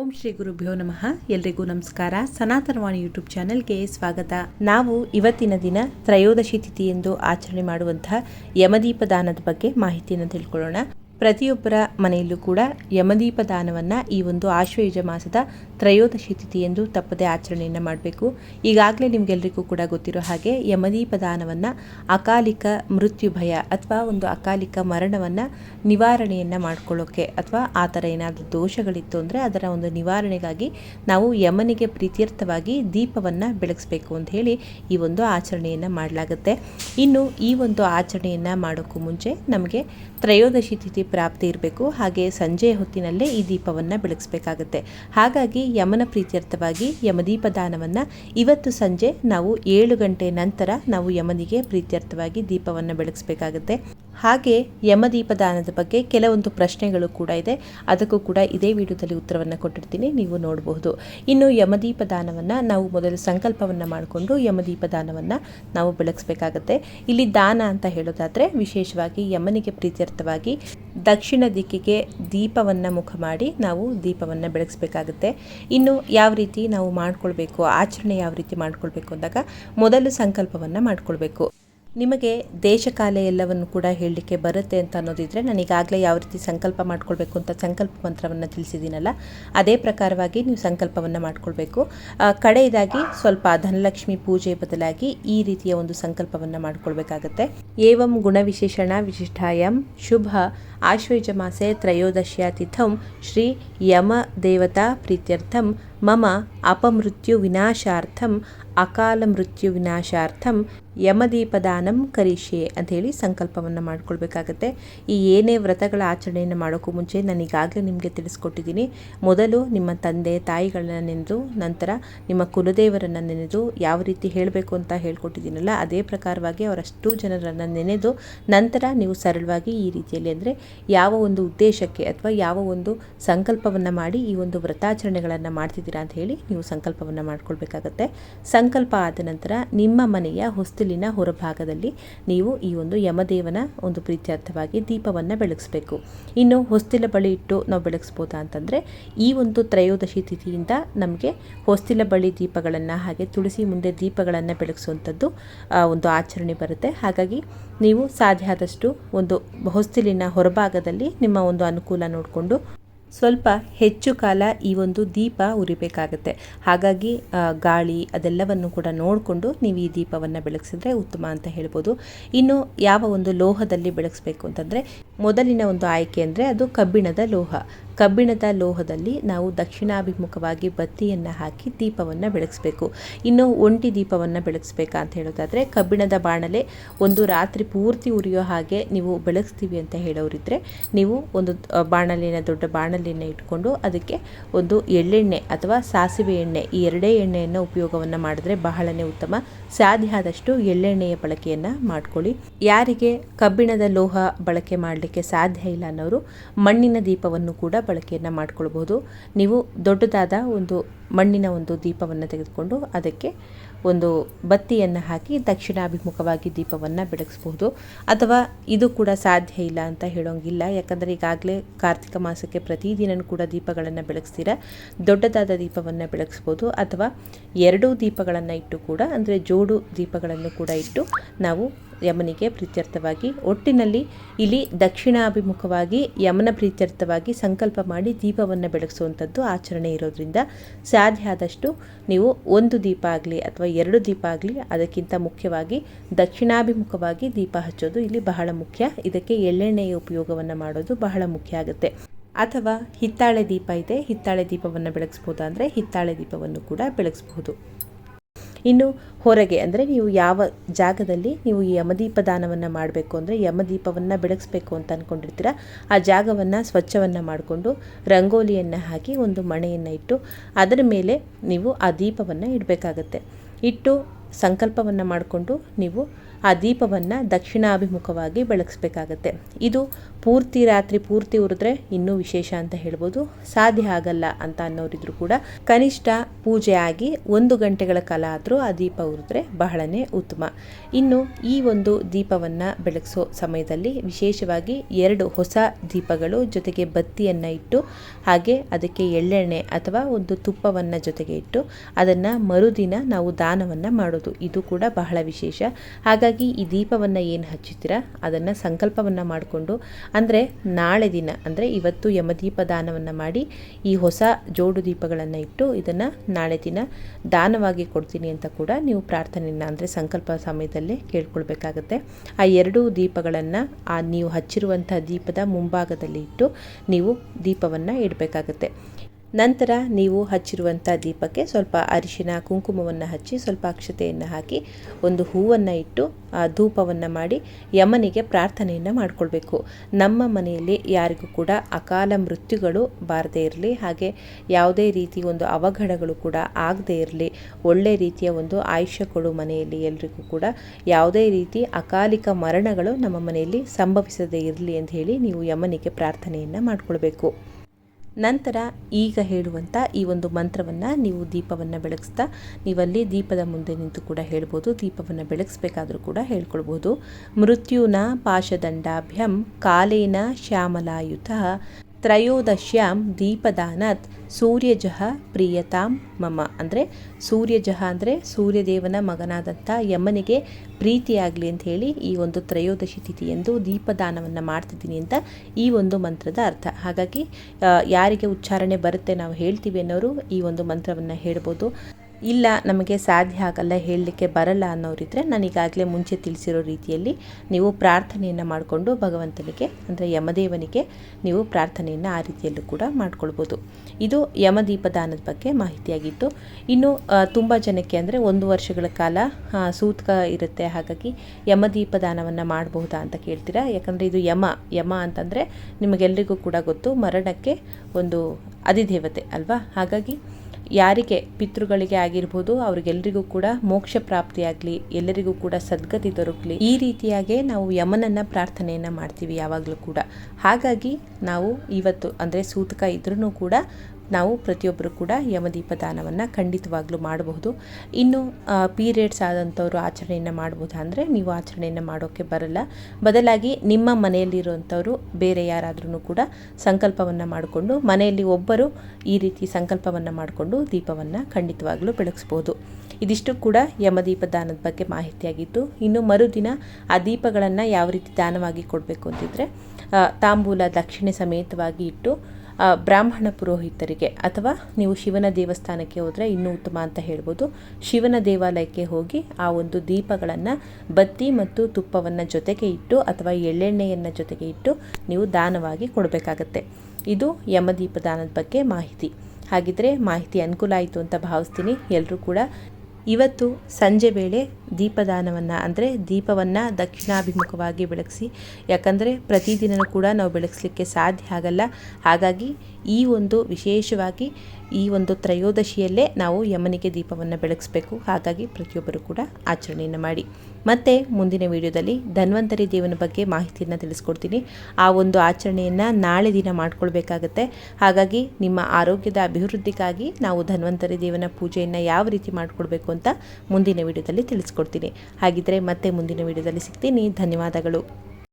ಓಂ ಶ್ರೀ ಗುರುಭ್ಯೋ ನಮಃ. ಎಲ್ರಿಗೂ ನಮಸ್ಕಾರ. ಸನಾತನವಾಣಿ ಯೂಟ್ಯೂಬ್ ಚಾನೆಲ್ಗೆ ಸ್ವಾಗತ. ನಾವು ಇವತ್ತಿನ ದಿನ ತ್ರಯೋದಶಿ ತಿಥಿ ಎಂದು ಆಚರಣೆ ಮಾಡುವಂತಹ ಯಮದೀಪ ದಾನದ ಬಗ್ಗೆ ಮಾಹಿತಿಯನ್ನು ತಿಳ್ಕೊಳ್ಳೋಣ. ಪ್ರತಿಯೊಬ್ಬರ ಮನೆಯಲ್ಲೂ ಕೂಡ ಯಮದೀಪ ದಾನವನ್ನು ಈ ಒಂದು ಆಶ್ವಯುಜ ಮಾಸದ ತ್ರಯೋದಶಿ ಎಂದು ತಪ್ಪದೆ ಆಚರಣೆಯನ್ನು ಮಾಡಬೇಕು. ಈಗಾಗಲೇ ನಿಮಗೆಲ್ಲರಿಗೂ ಕೂಡ ಗೊತ್ತಿರೋ ಹಾಗೆ ಯಮದೀಪ ದಾನವನ್ನು ಅಕಾಲಿಕ ಮೃತ್ಯು ಭಯ ಅಥವಾ ಒಂದು ಅಕಾಲಿಕ ಮರಣವನ್ನು ನಿವಾರಣೆಯನ್ನು ಮಾಡ್ಕೊಳ್ಳೋಕ್ಕೆ ಅಥವಾ ಆ ಥರ ಏನಾದರೂ ದೋಷಗಳಿತ್ತು ಅಂದರೆ ಅದರ ಒಂದು ನಿವಾರಣೆಗಾಗಿ ನಾವು ಯಮನಿಗೆ ಪ್ರೀತ್ಯರ್ಥವಾಗಿ ದೀಪವನ್ನು ಬೆಳಗಿಸ್ಬೇಕು ಅಂತ ಹೇಳಿ ಈ ಒಂದು ಆಚರಣೆಯನ್ನು ಮಾಡಲಾಗುತ್ತೆ. ಇನ್ನು ಈ ಒಂದು ಆಚರಣೆಯನ್ನು ಮಾಡೋಕ್ಕೂ ಮುಂಚೆ ನಮಗೆ ತ್ರಯೋದಶಿ ತಿಥಿ ಪ್ರಾಪ್ತಿ ಇರಬೇಕು. ಹಾಗೆ ಸಂಜೆಯ ಹೊತ್ತಿನಲ್ಲೇ ಈ ದೀಪವನ್ನು ಬೆಳಗಿಸ್ಬೇಕಾಗತ್ತೆ. ಹಾಗಾಗಿ ಯಮನ ಪ್ರೀತ್ಯರ್ಥವಾಗಿ ಯಮದೀಪ ದಾನವನ್ನು ಇವತ್ತು ಸಂಜೆ ನಾವು ಏಳು ಗಂಟೆ ನಂತರ ನಾವು ಯಮನಿಗೆ ಪ್ರೀತ್ಯರ್ಥವಾಗಿ ದೀಪವನ್ನು ಬೆಳಗಿಸ್ಬೇಕಾಗತ್ತೆ. ಹಾಗೆ ಯಮದೀಪ ದಾನದ ಬಗ್ಗೆ ಕೆಲವೊಂದು ಪ್ರಶ್ನೆಗಳು ಕೂಡ ಇದೆ. ಅದಕ್ಕೂ ಕೂಡ ಇದೇ ವಿಡಿಯೋದಲ್ಲಿ ಉತ್ತರವನ್ನು ಕೊಟ್ಟಿರ್ತೀನಿ. ನೀವು ನೋಡಬಹುದು. ಇನ್ನು ಯಮದೀಪ ದಾನವನ್ನು ನಾವು ಮೊದಲು ಸಂಕಲ್ಪವನ್ನು ಮಾಡಿಕೊಂಡು ಯಮದೀಪ ದಾನವನ್ನು ನಾವು ಬೆಳಗಿಸ್ಬೇಕಾಗತ್ತೆ. ಇಲ್ಲಿ ದಾನ ಅಂತ ಹೇಳೋದಾದರೆ ವಿಶೇಷವಾಗಿ ಯಮನಿಗೆ ಪ್ರೀತ್ಯರ್ಥವಾಗಿ ದಕ್ಷಿಣ ದಿಕ್ಕಿಗೆ ದೀಪವನ್ನು ಮುಖ ಮಾಡಿ ನಾವು ದೀಪವನ್ನು ಬೆಳಗಿಸ್ಬೇಕಾಗುತ್ತೆ. ಇನ್ನು ಯಾವ ರೀತಿ ನಾವು ಮಾಡ್ಕೊಳ್ಬೇಕು, ಆಚರಣೆ ಯಾವ ರೀತಿ ಮಾಡ್ಕೊಳ್ಬೇಕು ಅಂದಾಗ ಮೊದಲು ಸಂಕಲ್ಪವನ್ನು ಮಾಡ್ಕೊಳ್ಬೇಕು. ನಿಮಗೆ ದೇಶಕಾಲ ಎಲ್ಲವನ್ನು ಕೂಡ ಹೇಳಲಿಕ್ಕೆ ಬರುತ್ತೆ ಅಂತ ಅನ್ನೋದಿದ್ರೆ ನಾನು ಈಗಾಗಲೇ ಯಾವ ರೀತಿ ಸಂಕಲ್ಪ ಮಾಡ್ಕೊಳ್ಬೇಕು ಅಂತ ಸಂಕಲ್ಪ ಮಂತ್ರವನ್ನು ತಿಳಿಸಿದ್ದೀನಲ್ಲ, ಅದೇ ಪ್ರಕಾರವಾಗಿ ನೀವು ಸಂಕಲ್ಪವನ್ನು ಮಾಡ್ಕೊಳ್ಬೇಕು. ಕಡೆಯದಾಗಿ ಸ್ವಲ್ಪ ಧನಲಕ್ಷ್ಮಿ ಪೂಜೆ ಬದಲಾಗಿ ಈ ರೀತಿಯ ಒಂದು ಸಂಕಲ್ಪವನ್ನು ಮಾಡ್ಕೊಳ್ಬೇಕಾಗತ್ತೆ. ಏವಂ ಗುಣವಿಶೇಷಣ ವಿಶಿಷ್ಟಾಯಂ ಶುಭ ಆಶ್ವೇಜ ಮಾಸೆ ತ್ರಯೋದಶ್ಯ ತಿಥಂ ಶ್ರೀ ಯಮ ದೇವತಾ ಪ್ರೀತ್ಯರ್ಥಂ ಮಮ ಅಪಮೃತ್ಯು ವಿನಾಶಾರ್ಥಂ ಅಕಾಲ ಮೃತ್ಯು ವಿನಾಶಾರ್ಥಂ ಯಮದೀಪದಾನಂ ಕರಿಷೆ ಅಂತ ಹೇಳಿ ಸಂಕಲ್ಪವನ್ನು ಮಾಡ್ಕೊಳ್ಬೇಕಾಗತ್ತೆ. ಈ ಏನೇ ವ್ರತಗಳ ಆಚರಣೆಯನ್ನು ಮಾಡೋಕ್ಕೂ ಮುಂಚೆ ನಾನು ಈಗಾಗಲೇ ನಿಮಗೆ ತಿಳಿಸ್ಕೊಟ್ಟಿದ್ದೀನಿ. ಮೊದಲು ನಿಮ್ಮ ತಂದೆ, ತಾಯಿಗಳನ್ನ ನೆನೆದು, ನಂತರ ನಿಮ್ಮ ಕುಲದೇವರನ್ನು ನೆನೆದು ಯಾವ ರೀತಿ ಹೇಳಬೇಕು ಅಂತ ಹೇಳ್ಕೊಟ್ಟಿದ್ದೀನಲ್ಲ, ಅದೇ ಪ್ರಕಾರವಾಗಿ ಅವರಷ್ಟು ಜನರನ್ನು ನೆನೆದು ನಂತರ ನೀವು ಸರಳವಾಗಿ ಈ ರೀತಿಯಲ್ಲಿ ಅಂದರೆ ಯಾವ ಒಂದು ಉದ್ದೇಶಕ್ಕೆ ಅಥವಾ ಯಾವ ಒಂದು ಸಂಕಲ್ಪವನ್ನು ಮಾಡಿ ಈ ಒಂದು ವ್ರತಾಚರಣೆಗಳನ್ನು ಮಾಡ್ತಿದ್ದೀರಾ ಅಂತ ಹೇಳಿ ನೀವು ಸಂಕಲ್ಪವನ್ನು ಮಾಡ್ಕೊಳ್ಬೇಕಾಗತ್ತೆ. ಸಂಕಲ್ಪ ಆದ ನಂತರ ನಿಮ್ಮ ಮನೆಯ ಹೊಸ್ತಿಲಿನ ಹೊರಭಾಗದಲ್ಲಿ ನೀವು ಈ ಒಂದು ಯಮದೇವನ ಒಂದು ಪ್ರೀತ್ಯರ್ಥವಾಗಿ ದೀಪವನ್ನು ಬೆಳಗಿಸ್ಬೇಕು. ಇನ್ನು ಹೊಸ್ತಿಲ ಬಳಿ ಇಟ್ಟು ನಾವು ಬೆಳಗಿಸ್ಬೋದಾ ಅಂತಂದರೆ ಈ ಒಂದು ತ್ರಯೋದಶಿ ತಿಥಿಯಿಂದ ನಮಗೆ ಹೊಸ್ತಿಲ ಬಳಿ ದೀಪಗಳನ್ನು ಹಾಗೆ ತುಳಸಿ ಮುಂದೆ ದೀಪಗಳನ್ನು ಬೆಳಗಿಸುವಂಥದ್ದು ಒಂದು ಆಚರಣೆ ಬರುತ್ತೆ. ಹಾಗಾಗಿ ನೀವು ಸಾಧ್ಯ ಆದಷ್ಟು ಒಂದು ಹೊಸ್ತಿಲಿನ ಹೊರಭಾಗದಲ್ಲಿ ನಿಮ್ಮ ಒಂದು ಅನುಕೂಲ ನೋಡಿಕೊಂಡು ಸ್ವಲ್ಪ ಹೆಚ್ಚು ಕಾಲ ಈ ಒಂದು ದೀಪ ಉರಿಬೇಕಾಗುತ್ತೆ. ಹಾಗಾಗಿ ಗಾಳಿ ಅದೆಲ್ಲವನ್ನು ಕೂಡ ನೋಡಿಕೊಂಡು ನೀವು ಈ ದೀಪವನ್ನು ಬೆಳಗಿಸಿದ್ರೆ ಉತ್ತಮ ಅಂತ ಹೇಳ್ಬೋದು. ಇನ್ನು ಯಾವ ಒಂದು ಲೋಹದಲ್ಲಿ ಬೆಳಗಿಸ್ಬೇಕು ಅಂತಂದರೆ, ಮೊದಲಿನ ಒಂದು ಆಯ್ಕೆ ಅಂದರೆ ಅದು ಕಬ್ಬಿಣದ ಲೋಹ. ಕಬ್ಬಿಣದ ಲೋಹದಲ್ಲಿ ನಾವು ದಕ್ಷಿಣಾಭಿಮುಖವಾಗಿ ಬತ್ತಿಯನ್ನು ಹಾಕಿ ದೀಪವನ್ನು ಬೆಳಗಿಸ್ಬೇಕು. ಇನ್ನು ಒಂಟಿ ದೀಪವನ್ನು ಬೆಳಗಿಸ್ಬೇಕಾ ಅಂತ ಹೇಳೋದಾದರೆ, ಕಬ್ಬಿಣದ ಬಾಣಲೆ ಒಂದು ರಾತ್ರಿ ಪೂರ್ತಿ ಉರಿಯೋ ಹಾಗೆ ನೀವು ಬೆಳಗಿಸ್ತೀವಿ ಅಂತ ಹೇಳೋರಿದ್ದರೆ ನೀವು ಒಂದು ಬಾಣಲಿನ, ದೊಡ್ಡ ಬಾಣಲಿನ ಇಟ್ಕೊಂಡು ಅದಕ್ಕೆ ಒಂದು ಎಳ್ಳೆಣ್ಣೆ ಅಥವಾ ಸಾಸಿವೆ ಎಣ್ಣೆ, ಈ ಎರಡೇ ಎಣ್ಣೆಯನ್ನು ಉಪಯೋಗವನ್ನು ಮಾಡಿದ್ರೆ ಬಹಳನೇ ಉತ್ತಮ. ಸಾಧ್ಯ ಆದಷ್ಟು ಎಳ್ಳೆಣ್ಣೆಯ ಬಳಕೆಯನ್ನು ಮಾಡ್ಕೊಳ್ಳಿ. ಯಾರಿಗೆ ಕಬ್ಬಿಣದ ಲೋಹ ಬಳಕೆ ಮಾಡಲಿಕ್ಕೆ ಸಾಧ್ಯ ಇಲ್ಲ ಅನ್ನೋರು ಮಣ್ಣಿನ ದೀಪವನ್ನು ಕೂಡ ಬಳಕೆಯನ್ನು ಮಾಡ್ಕೊಳ್ಬೋದು ನೀವು ದೊಡ್ಡದಾದ ಒಂದು ಮಣ್ಣಿನ ಒಂದು ದೀಪವನ್ನು ತೆಗೆದುಕೊಂಡು ಅದಕ್ಕೆ ಒಂದು ಬತ್ತಿಯನ್ನು ಹಾಕಿ ದಕ್ಷಿಣಾಭಿಮುಖವಾಗಿ ದೀಪವನ್ನು ಬೆಳಗಿಸ್ಬೋದು ಅಥವಾ ಇದು ಕೂಡ ಸಾಧ್ಯ ಇಲ್ಲ ಅಂತ ಹೇಳೋಂಗಿಲ್ಲ. ಯಾಕಂದರೆ ಈಗಾಗಲೇ ಕಾರ್ತಿಕ ಮಾಸಕ್ಕೆ ಪ್ರತಿದಿನವೂ ಕೂಡ ದೀಪಗಳನ್ನು ಬೆಳಗಿಸ್ತೀರಾ. ದೊಡ್ಡದಾದ ದೀಪವನ್ನು ಬೆಳಗಿಸ್ಬೋದು. ಅಥವಾ ಎರಡೂ ದೀಪಗಳನ್ನು ಇಟ್ಟು ಕೂಡ, ಅಂದರೆ ಜೋಡು ದೀಪಗಳನ್ನು ಕೂಡ ಇಟ್ಟು ನಾವು ಯಮನಿಗೆ ಪ್ರೀತ್ಯರ್ಥವಾಗಿ, ಒಟ್ಟಿನಲ್ಲಿ ಇಲ್ಲಿ ದಕ್ಷಿಣಾಭಿಮುಖವಾಗಿ ಯಮನ ಪ್ರೀತ್ಯರ್ಥವಾಗಿ ಸಂಕಲ್ಪ ಮಾಡಿ ದೀಪವನ್ನು ಬೆಳಗಿಸುವಂಥದ್ದು ಆಚರಣೆ ಇರೋದ್ರಿಂದ ಸಾಧ್ಯ ಆದಷ್ಟು ನೀವು ಒಂದು ದೀಪ ಆಗಲಿ ಅಥವಾ ಎರಡು ದೀಪ ಆಗಲಿ ಅದಕ್ಕಿಂತ ಮುಖ್ಯವಾಗಿ ದಕ್ಷಿಣಾಭಿಮುಖವಾಗಿ ದೀಪ ಹಚ್ಚೋದು ಇಲ್ಲಿ ಬಹಳ ಮುಖ್ಯ. ಇದಕ್ಕೆ ಎಳ್ಳೆಣ್ಣೆಯ ಉಪಯೋಗವನ್ನು ಮಾಡೋದು ಬಹಳ ಮುಖ್ಯ ಆಗುತ್ತೆ. ಅಥವಾ ಹಿತ್ತಾಳೆ ದೀಪ ಇದೆ, ಹಿತ್ತಾಳೆ ದೀಪವನ್ನು ಬೆಳಗಿಸ್ಬೋದಾದರೆ ಹಿತ್ತಾಳೆ ದೀಪವನ್ನು ಕೂಡ ಬೆಳಗಿಸ್ಬಹುದು. ಇನ್ನು ಹೊರಗೆ ಅಂದರೆ ನೀವು ಯಾವ ಜಾಗದಲ್ಲಿ ನೀವು ಈ ಯಮದೀಪ ದಾನವನ್ನು ಮಾಡಬೇಕು ಅಂದರೆ ಯಮದೀಪವನ್ನು ಬೆಳಗಿಸ್ಬೇಕು ಅಂತ ಅಂದ್ಕೊಂಡಿರ್ತೀರ ಆ ಜಾಗವನ್ನು ಸ್ವಚ್ಛವನ್ನು ಮಾಡಿಕೊಂಡು ರಂಗೋಲಿಯನ್ನು ಹಾಕಿ ಒಂದು ಮಣೆಯನ್ನು ಇಟ್ಟು ಅದರ ಮೇಲೆ ನೀವು ಆ ದೀಪವನ್ನು ಇಡಬೇಕಾಗತ್ತೆ. ಇಟ್ಟು ಸಂಕಲ್ಪವನ್ನು ಮಾಡಿಕೊಂಡು ನೀವು ಆ ದೀಪವನ್ನು ದಕ್ಷಿಣಾಭಿಮುಖವಾಗಿ ಬೆಳಗಿಸ್ಬೇಕಾಗತ್ತೆ. ಇದು ಪೂರ್ತಿ ರಾತ್ರಿ ಪೂರ್ತಿ ಉರಿದ್ರೆ ಇನ್ನೂ ವಿಶೇಷ ಅಂತ ಹೇಳ್ಬೋದು. ಸಾಧ್ಯ ಆಗಲ್ಲ ಅಂತ ಅನ್ನೋರಿದ್ರು ಕೂಡ ಕನಿಷ್ಠ ಪೂಜೆ ಆಗಿ ಒಂದು ಗಂಟೆಗಳ ಕಾಲ ಆದರೂ ಆ ದೀಪ ಉರಿದ್ರೆ ಬಹಳನೇ ಉತ್ತಮ. ಇನ್ನು ಈ ಒಂದು ದೀಪವನ್ನು ಬೆಳಗಿಸೋ ಸಮಯದಲ್ಲಿ ವಿಶೇಷವಾಗಿ ಎರಡು ಹೊಸ ದೀಪಗಳು ಜೊತೆಗೆ ಬತ್ತಿಯನ್ನು ಇಟ್ಟು, ಹಾಗೆ ಅದಕ್ಕೆ ಎಳ್ಳೆಣ್ಣೆ ಅಥವಾ ಒಂದು ತುಪ್ಪವನ್ನು ಜೊತೆಗೆ ಇಟ್ಟು ಅದನ್ನು ಮರುದಿನ ನಾವು ದಾನವನ್ನು ಮಾಡೋದು. ಇದು ಕೂಡ ಬಹಳ ವಿಶೇಷ. ಹಾಗಾಗಿ ಈ ದೀಪವನ್ನು ಏನು ಹಚ್ಚುತ್ತೀರಾ? ಅದನ್ನು ಸಂಕಲ್ಪವನ್ನು ಮಾಡಿಕೊಂಡು, ಅಂದರೆ ನಾಳೆ ದಿನ, ಅಂದರೆ ಇವತ್ತು ಯಮದೀಪ ದಾನವನ್ನು ಮಾಡಿ ಈ ಹೊಸ ಜೋಡು ದೀಪಗಳನ್ನು ಇಟ್ಟು ಇದನ್ನು ನಾಳೆ ದಿನ ದಾನವಾಗಿ ಕೊಡ್ತೀನಿ ಅಂತ ಕೂಡ ನೀವು ಪ್ರಾರ್ಥನೆಯನ್ನು, ಅಂದರೆ ಸಂಕಲ್ಪ ಸಮಯದಲ್ಲೇ ಕೇಳ್ಕೊಳ್ಬೇಕಾಗತ್ತೆ. ಆ ಎರಡೂ ದೀಪಗಳನ್ನು, ಆ ನೀವು ಹಚ್ಚಿರುವಂಥ ದೀಪದ ಮುಂಭಾಗದಲ್ಲಿ ಇಟ್ಟು ನೀವು ದೀಪವನ್ನು ಇಡಬೇಕಾಗತ್ತೆ. ನಂತರ ನೀವು ಹಚ್ಚಿರುವಂಥ ದೀಪಕ್ಕೆ ಸ್ವಲ್ಪ ಅರಿಶಿನ, ಕುಂಕುಮವನ್ನು ಹಚ್ಚಿ ಸ್ವಲ್ಪ ಅಕ್ಷತೆಯನ್ನು ಹಾಕಿ ಒಂದು ಹೂವನ್ನು ಇಟ್ಟು ಆ ಧೂಪವನ್ನು ಮಾಡಿ ಯಮನಿಗೆ ಪ್ರಾರ್ಥನೆಯನ್ನು ಮಾಡಿಕೊಳ್ಬೇಕು. ನಮ್ಮ ಮನೆಯಲ್ಲಿ ಯಾರಿಗೂ ಕೂಡ ಅಕಾಲ ಮೃತ್ಯುಗಳು ಬಾರದೇ ಇರಲಿ, ಹಾಗೆ ಯಾವುದೇ ರೀತಿ ಒಂದು ಅವಘಡಗಳು ಕೂಡ ಆಗದೇ ಇರಲಿ, ಒಳ್ಳೆ ರೀತಿಯ ಒಂದು ಆಯುಷ್ಯ ಕೊಡು ಮನೆಯಲ್ಲಿ ಎಲ್ರಿಗೂ ಕೂಡ ಯಾವುದೇ ರೀತಿ ಅಕಾಲಿಕ ಮರಣಗಳು ನಮ್ಮ ಮನೆಯಲ್ಲಿ ಸಂಭವಿಸದೇ ಇರಲಿ ಅಂತ ಹೇಳಿ ನೀವು ಯಮನಿಗೆ ಪ್ರಾರ್ಥನೆಯನ್ನು ಮಾಡಿಕೊಳ್ಬೇಕು. ನಂತರ ಈಗ ಹೇಳುವಂಥ ಈ ಒಂದು ಮಂತ್ರವನ್ನು ನೀವು ದೀಪವನ್ನು ಬೆಳಗಿಸ್ತಾ ನೀವಲ್ಲಿ ದೀಪದ ಮುಂದೆ ನಿಂತು ಕೂಡ ಹೇಳ್ಬೋದು, ದೀಪವನ್ನು ಬೆಳಗಿಸ್ಬೇಕಾದ್ರೂ ಕೂಡ ಹೇಳ್ಕೊಳ್ಬೋದು. ಮೃತ್ಯುನ ಪಾಶದಂಡಾಭ್ಯಂ ಕಾಲೇನ ಶ್ಯಾಮಲಾಯುತ ತ್ರಯೋದಶ್ಯಾಂ ದೀಪದಾನತ್ ಸೂರ್ಯಜಹ ಪ್ರಿಯತಾಂ ಮಮ. ಅಂದರೆ ಸೂರ್ಯಜಹ ಅಂದರೆ ಸೂರ್ಯದೇವನ ಮಗನಾದಂಥ ಯಮನಿಗೆ ಪ್ರೀತಿಯಾಗಲಿ ಅಂತ ಹೇಳಿ ಈ ಒಂದು ತ್ರಯೋದಶಿ ತಿಥಿ ಎಂದು ದೀಪದಾನವನ್ನು ಮಾಡ್ತಿದ್ದೀನಿ ಅಂತ ಈ ಒಂದು ಮಂತ್ರದ ಅರ್ಥ. ಹಾಗಾಗಿ ಯಾರಿಗೆ ಉಚ್ಚಾರಣೆ ಬರುತ್ತೆ ನಾವು ಹೇಳ್ತೀವಿ ಅನ್ನೋರು ಈ ಒಂದು ಮಂತ್ರವನ್ನು ಹೇಳ್ಬೋದು. ಇಲ್ಲ, ನಮಗೆ ಸಾಧ್ಯ ಆಗಲ್ಲ, ಹೇಳಲಿಕ್ಕೆ ಬರಲ್ಲ ಅನ್ನೋರಿದ್ರೆ ನಾನೀಗಾಗಲೇ ಮುಂಚೆ ತಿಳಿಸಿರೋ ರೀತಿಯಲ್ಲಿ ನೀವು ಪ್ರಾರ್ಥನೆಯನ್ನು ಮಾಡಿಕೊಂಡು ಭಗವಂತನಿಗೆ, ಅಂದರೆ ಯಮದೇವನಿಗೆ ನೀವು ಪ್ರಾರ್ಥನೆಯನ್ನು ಆ ರೀತಿಯಲ್ಲೂ ಕೂಡ ಮಾಡ್ಕೊಳ್ಬೋದು. ಇದು ಯಮದೀಪದಾನದ ಬಗ್ಗೆ ಮಾಹಿತಿಯಾಗಿತ್ತು. ಇನ್ನು ತುಂಬ ಜನಕ್ಕೆ ಅಂದರೆ ಒಂದು ವರ್ಷಗಳ ಕಾಲ ಸೂತ್ಕ ಇರುತ್ತೆ. ಹಾಗಾಗಿ ಯಮದೀಪದಾನವನ್ನು ಮಾಡಬಹುದಾ ಅಂತ ಕೇಳ್ತೀರಾ? ಯಾಕಂದರೆ ಇದು ಯಮ ಯಮ ಅಂತಂದರೆ ನಿಮಗೆಲ್ಲರಿಗೂ ಕೂಡ ಗೊತ್ತು, ಮರಣಕ್ಕೆ ಒಂದು ಅಧಿದೇವತೆ ಅಲ್ವಾ? ಹಾಗಾಗಿ ಯಾರಿಗೆ ಪಿತೃಗಳಿಗೆ ಆಗಿರ್ಬೋದು, ಅವ್ರಿಗೆಲ್ಲರಿಗೂ ಕೂಡ ಮೋಕ್ಷ ಪ್ರಾಪ್ತಿಯಾಗಲಿ, ಎಲ್ಲರಿಗೂ ಕೂಡ ಸದ್ಗತಿ ದೊರಕಲಿ. ಈ ರೀತಿಯಾಗೆ ನಾವು ಯಮನನ್ನ ಪ್ರಾರ್ಥನೆಯನ್ನು ಮಾಡ್ತೀವಿ ಯಾವಾಗಲೂ ಕೂಡ. ಹಾಗಾಗಿ ನಾವು ಇವತ್ತು, ಅಂದರೆ ಸೂತಕ ಇದ್ರೂ ಕೂಡ ನಾವು ಪ್ರತಿಯೊಬ್ಬರು ಕೂಡ ಯಮದೀಪ ದಾನವನ್ನು ಖಂಡಿತವಾಗ್ಲೂ ಮಾಡಬಹುದು. ಇನ್ನು ಪೀರಿಯಡ್ಸ್ ಆದಂಥವ್ರು ಆಚರಣೆಯನ್ನು ಮಾಡ್ಬೋದಾ ಅಂದರೆ ನೀವು ಆಚರಣೆಯನ್ನು ಮಾಡೋಕ್ಕೆ ಬರಲ್ಲ. ಬದಲಾಗಿ ನಿಮ್ಮ ಮನೆಯಲ್ಲಿರುವಂಥವರು ಬೇರೆ ಯಾರಾದ್ರೂ ಕೂಡ ಸಂಕಲ್ಪವನ್ನು ಮಾಡಿಕೊಂಡು, ಮನೆಯಲ್ಲಿ ಒಬ್ಬರು ಈ ರೀತಿ ಸಂಕಲ್ಪವನ್ನು ಮಾಡಿಕೊಂಡು ದೀಪವನ್ನು ಖಂಡಿತವಾಗ್ಲೂ ಬೆಳಗಿಸ್ಬೋದು. ಇದಿಷ್ಟು ಕೂಡ ಯಮದೀಪ ದಾನದ ಬಗ್ಗೆ ಮಾಹಿತಿಯಾಗಿತ್ತು ಇನ್ನು ಮರುದಿನ ಆ ದೀಪಗಳನ್ನು ಯಾವ ರೀತಿ ದಾನವಾಗಿ ಕೊಡಬೇಕು ಅಂತಿದ್ರೆ ತಾಂಬೂಲ ದಕ್ಷಿಣೆ ಸಮೇತವಾಗಿ ಇಟ್ಟು ಬ್ರಾಹ್ಮಣ ಪುರೋಹಿತರಿಗೆ ಅಥವಾ ನೀವು ಶಿವನ ದೇವಸ್ಥಾನಕ್ಕೆ ಹೋದರೆ ಇನ್ನೂ ಉತ್ತಮ ಅಂತ ಹೇಳ್ಬೋದು. ಶಿವನ ದೇವಾಲಯಕ್ಕೆ ಹೋಗಿ ಆ ಒಂದು ದೀಪಗಳನ್ನು ಬತ್ತಿ ಮತ್ತು ತುಪ್ಪವನ್ನು ಜೊತೆಗೆ ಇಟ್ಟು ಅಥವಾ ಎಳ್ಳೆಣ್ಣೆಯನ್ನು ಜೊತೆಗೆ ಇಟ್ಟು ನೀವು ದಾನವಾಗಿ ಕೊಡಬೇಕಾಗತ್ತೆ. ಇದು ಯಮದೀಪ ದಾನದ ಬಗ್ಗೆ ಮಾಹಿತಿ. ಹಾಗಿದ್ರೆ ಮಾಹಿತಿ ಅನುಕೂಲ ಆಯಿತು ಅಂತ ಭಾವಿಸ್ತೀನಿ. ಎಲ್ಲರೂ ಕೂಡ ಇವತ್ತು ಸಂಜೆ ವೇಳೆ ದೀಪದಾನವನ್ನು, ಅಂದರೆ ದೀಪವನ್ನು ದಕ್ಷಿಣಾಭಿಮುಖವಾಗಿ ಬೆಳಗಿಸಿ. ಯಾಕಂದರೆ ಪ್ರತಿದಿನವೂ ಕೂಡ ನಾವು ಬೆಳಗಿಸ್ಲಿಕ್ಕೆ ಸಾಧ್ಯ ಆಗಲ್ಲ. ಹಾಗಾಗಿ ಈ ಒಂದು ವಿಶೇಷವಾಗಿ ಈ ಒಂದು ತ್ರಯೋದಶಿಯಲ್ಲೇ ನಾವು ಯಮನಿಗೆ ದೀಪವನ್ನು ಬೆಳಗಿಸ್ಬೇಕು. ಹಾಗಾಗಿ ಪ್ರತಿಯೊಬ್ಬರು ಕೂಡ ಆಚರಣೆಯನ್ನು ಮಾಡಿ. ಮತ್ತೆ ಮುಂದಿನ ವಿಡಿಯೋದಲ್ಲಿ ಧನ್ವಂತರಿ ದೇವನ ಬಗ್ಗೆ ಮಾಹಿತಿಯನ್ನು ತಿಳಿಸ್ಕೊಡ್ತೀನಿ. ಆ ಒಂದು ಆಚರಣೆಯನ್ನು ನಾಳೆ ದಿನ ಮಾಡ್ಕೊಳ್ಬೇಕಾಗತ್ತೆ. ಹಾಗಾಗಿ ನಿಮ್ಮ ಆರೋಗ್ಯದ ಅಭಿವೃದ್ಧಿಗಾಗಿ ನಾವು ಧನ್ವಂತರಿ ದೇವನ ಪೂಜೆಯನ್ನು ಯಾವ ರೀತಿ ಮಾಡಿಕೊಡ್ಬೇಕು ಅಂತ ಮುಂದಿನ ವಿಡಿಯೋದಲ್ಲಿ ತಿಳಿಸ್ಕೊಡ್ತೀನಿ. ಹಾಗಿದ್ದರೆ ಮತ್ತೆ ಮುಂದಿನ ವಿಡಿಯೋದಲ್ಲಿ ಸಿಗ್ತೀನಿ. ಧನ್ಯವಾದಗಳು.